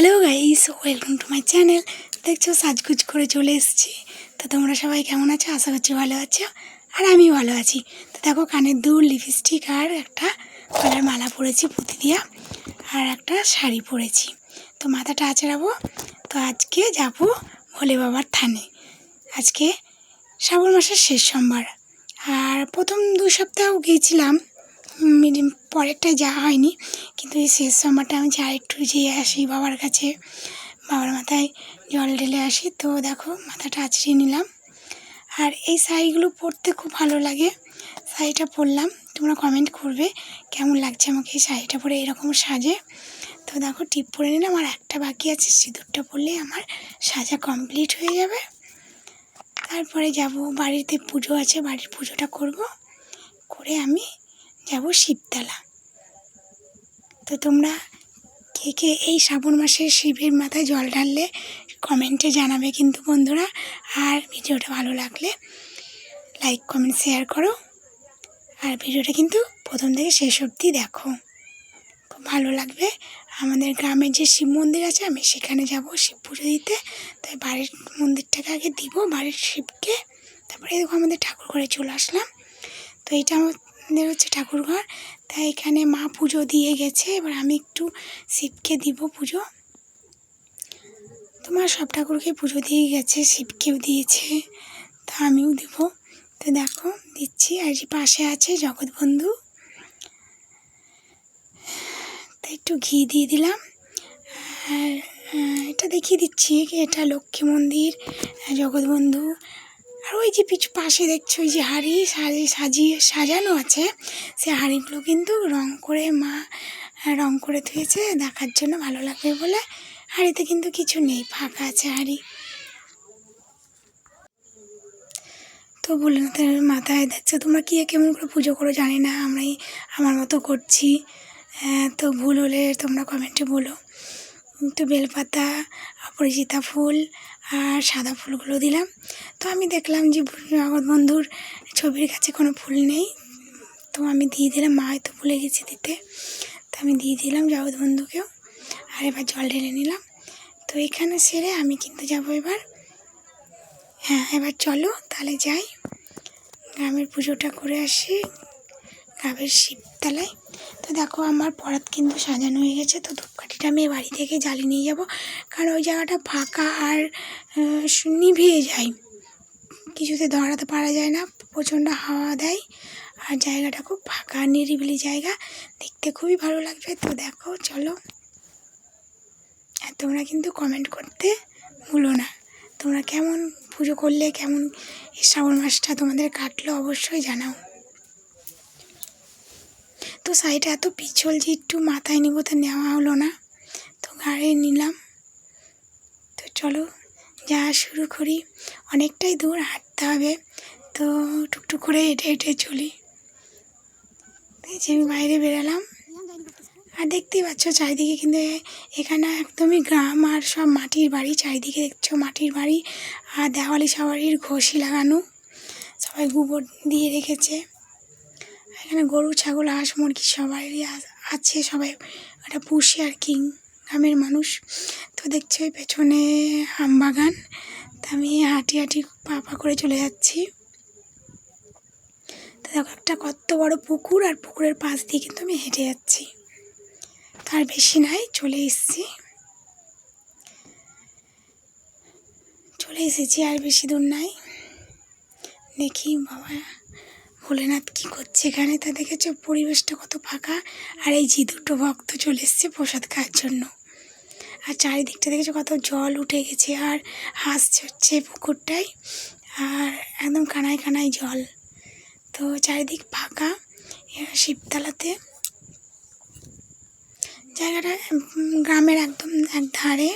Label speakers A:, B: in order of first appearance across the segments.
A: Hello guys welcome to my channel দেখছ, সাজগুজ করে চলে এসেছি। তো তোমরা সবাই কেমন আছো? আশা করছি ভালো আছো। আর আমি ভালো আছি। তো দেখো, কানের দুল লিপস্টিক আর একটা গলার মালা পরেছি পুঁতি দিয়া। আর একটা শাড়ি পরেছি। তো মাথাটা আঁচড়াবো। তো আজকে যাব ভোলে বাবার থানে। আজকে শ্রাবণ মাসের শেষ সোমবার। আর প্রথম দু সপ্তাহ গিয়েছিলাম মিডিম পরেরটায় যাওয়া হয়নি। কিন্তু এই শেষ সময়টা আমি যাই একটু যেয়ে আসি বাবার কাছে। বাবার মাথায় জল ঢেলে আসি। তো দেখো, মাথাটা আঁচড়িয়ে নিলাম। আর এই শাড়িগুলো পরতে খুব ভালো লাগে। শাড়িটা পরলাম। তোমরা কমেন্ট করবে, কেমন লাগছে আমাকে এই শাড়িটা পরে এরকম সাজে? তো দেখো, টিপ পরে নিলাম। আর একটা বাকি আছে, সিঁদুরটা পরলে আমার সাজা কমপ্লিট হয়ে যাবে। তারপরে যাব, বাড়িতে পুজো আছে, বাড়ির পুজোটা করব। করে আমি যাব শিবতলা তো তোমরা কে কে এই শ্রাবণ মাসে শিবের মাথায় জল ঢাললে কমেন্টে জানাবে কিন্তু বন্ধুরা। আর ভিডিওটা ভালো লাগলে লাইক কমেন্ট শেয়ার করো। আর ভিডিওটা কিন্তু প্রথম থেকে শেষ অবধি দেখো। খুব ভালো লাগবে। আমাদের গ্রামের যে শিব মন্দির আছে, আমি সেখানে যাব শিব পুজো দিতে। তাই বাড়ির মন্দিরটাকে আগে দিব, বাড়ির শিবকে। তারপরে দেখো আমাদের ঠাকুর ঘরে চলে আসলাম। তো এটা আমাদের হচ্ছে ঠাকুর ঘর তাই এখানে মা পুজো দিয়ে গেছে। এবার আমি একটু শিবকে দিব পুজো। তোমার সব ঠাকুরকে পুজো দিয়ে গেছে, শিবকেও দিয়েছে। তা আমিও দিব। তো দেখো, দিচ্ছি। আর যে পাশে আছে জগৎবন্ধু তা একটু ঘি দিয়ে দিলাম। আর এটা দেখিয়ে দিচ্ছি এটা লক্ষ্মী মন্দির জগৎবন্ধু আর ওই যে পিছু পাশে দেখছ ওই যে হাড়ি সাজিয়ে সাজিয়ে সাজানো আছে। সে হাঁড়িগুলো কিন্তু রং করে মা রং করে ধুয়েছে। দেখার জন্য ভালো লাগবে বলে। হাঁড়িতে কিন্তু কিছু নেই, ফাঁকা আছে হাঁড়ি। তো তার মাথায় দেখছ তোমরা কী কেমন করে পুজো করো জানি না, আমরাই আমার মতো করছি। তো ভুল হলে তোমরা কমেন্টে বলো। তো বেলপাতা, অপরিচিতা ফুল আর সাদা ফুলগুলো দিলাম। তো আমি দেখলাম যে জগৎ বন্ধুর ছবির কাছে কোনো ফুল নেই। তো আমি দিয়ে দিলাম, মা হয়তো ভুলে গেছে দিতে। তো আমি দিয়ে দিলাম জগৎ বন্ধুকেও। আর এবার জল ঢেলে নিলাম। তো এখানে সেরে আমি কিন্তু যাব এবার। হ্যাঁ এবার চলো তাহলে যাই। গ্রামের পুজোটা করে আসি। গ্রামের শিবতলায়। তো দেখো আমার পরাত কিন্তু সাজানো হয়ে গেছে, তো ধূপকাঠিটা আমি বাড়ি থেকে জ্বালিয়ে নিয়ে যাব। কারণ ওই জায়গাটা ফাঁকা আর নিভিয়ে যায়। কিছুতে ধরাতে পারা যায় না, প্রচণ্ড হাওয়া দেয়। আর জায়গাটা খুব ফাঁকা নিরিবিলি জায়গা, দেখতে খুবই ভালো লাগবে। তো দেখো, চলো। আর তোমরা কিন্তু কমেন্ট করতে ভুলো না। তোমরা কেমন পুজো করলে, কেমন শ্রাবণ মাসটা তোমাদের কাটলো অবশ্যই জানাও। তো শাড়িটা এত পিছল যে একটু মাথায় নিব তো নেওয়া হলো না। তো গাড়ি নিলাম। তো চলো যা শুরু করি। অনেকটাই দূর হাঁটতে হবে। তো টুকটুক করে হেঁটে হেঁটে চলি। যে আমি বাইরে বেরালাম। আর দেখতেই পাচ্ছ চারিদিকে কিন্তু এখানে একদমই গ্রাম আর সব মাটির বাড়ি। চারিদিকে দেখছ মাটির বাড়ি আর দেওয়ালি সবারির ঘষি লাগানো। সবাই গোবর দিয়ে রেখেছে। এখানে গরু, ছাগল, হাঁস, মুরগি সবারই আছে, সবাই ওটা পুষে আর কি, গ্রামের মানুষ। তো দেখছ ওই পেছনে আম বাগান। তা আমি হাঁটি হাঁটি পা পা করে চলে যাচ্ছি। তো দেখো একটা কত বড় পুকুর আর পুকুরের পাশ দিয়ে কিন্তু আমি হেঁটে যাচ্ছি। তার বেশি নাই, চলে এসেছি। চলে এসেছি, আর বেশি দূর নাই। দেখি বাবা ভোলেনাথ কী করছে এখানে? তা দেখেছ? পরিবেশটা কত ফাঁকা। আর এই যে দুটো ভক্ত চলে এসছে প্রসাদ খাওয়ার জন্য। আর চারিদিকটা দেখেছ কত জল উঠে গেছে আর হাঁস হচ্ছে পুকুরটায়। আর একদম কানায় কানায় জল। তো চারিদিক ফাঁকা শিবতলাতে। জায়গাটা গ্রামের একদম এক ধারে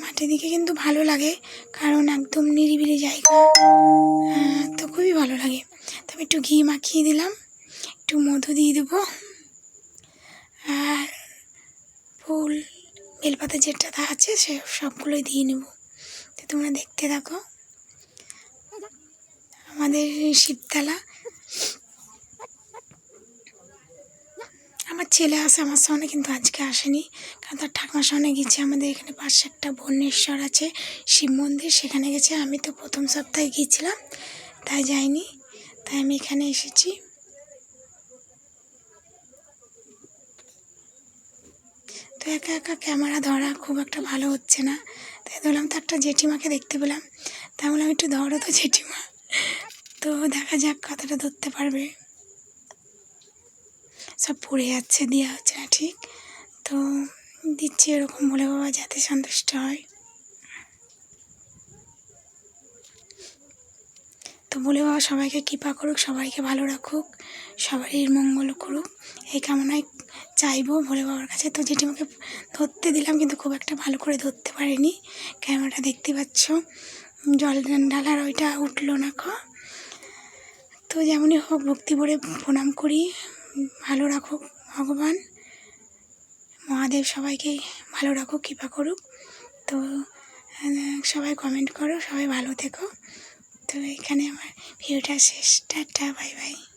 A: মাঠের দিকে কিন্তু ভালো লাগে, কারণ একদম নিরিবিলি জায়গা। তো খুবই ভালো লাগে। আমি একটু ঘি মাখিয়ে দিলাম, একটু মধু দিয়ে দেবো। আর ফুল, বেলপাতা যেটা আছে সে সবগুলোই দিয়ে নেব। তো তোমরা দেখতে থাকো। আমাদের আমার আমার ছেলে আসে আমার সামনে কিন্তু আজকে আসেনি। কারণ তার ঠাকুমার সামনে গেছে। আমাদের এখানে পাশে একটা বন্যেশ্বর আছে, শিব মন্দির। সেখানে গেছে। আমি তো প্রথম সপ্তাহে গিয়েছিলাম, তাই যাইনি। তাই আমি এখানে এসেছি। তো একা একা ক্যামেরা ধরা খুব একটা ভালো হচ্ছে না। তাই ধরলাম তো একটা জেঠিমাকে দেখতে পেলাম। তাই বললাম, একটু ধরো তো জেঠিমা। তো দেখা যাক কতটা ধরতে পারবে। সব পড়ে যাচ্ছে, দেওয়া হচ্ছে না ঠিক। তো দিচ্ছি এরকম বলে বাবা যাতে সন্তুষ্ট হয়। তো বলে বাবা, সবাইকে কৃপা করুক, সবাইকে ভালো রাখুক, সবারই মঙ্গল করুক। এই কামনায় চাইব ভোলে বাবার কাছে। তো জেঠিমাকে ধরতে দিলাম, কিন্তু খুব একটা ভালো করে ধরতে পারিনি। ক্যামেরাটা দেখতে পাচ্ছ। জল ঢালার ওইটা উঠল না খ তো যেমনই হোক, ভক্তি ভরে প্রণাম করি। ভালো রাখুক ভগবান। মহাদেব সবাইকে ভালো রাখুক, কৃপা করুক। তো সবাই কমেন্ট করো, সবাই ভালো থেকো। তো এখানে আমার ভিডিওটা শেষ টাটা বাই বাই।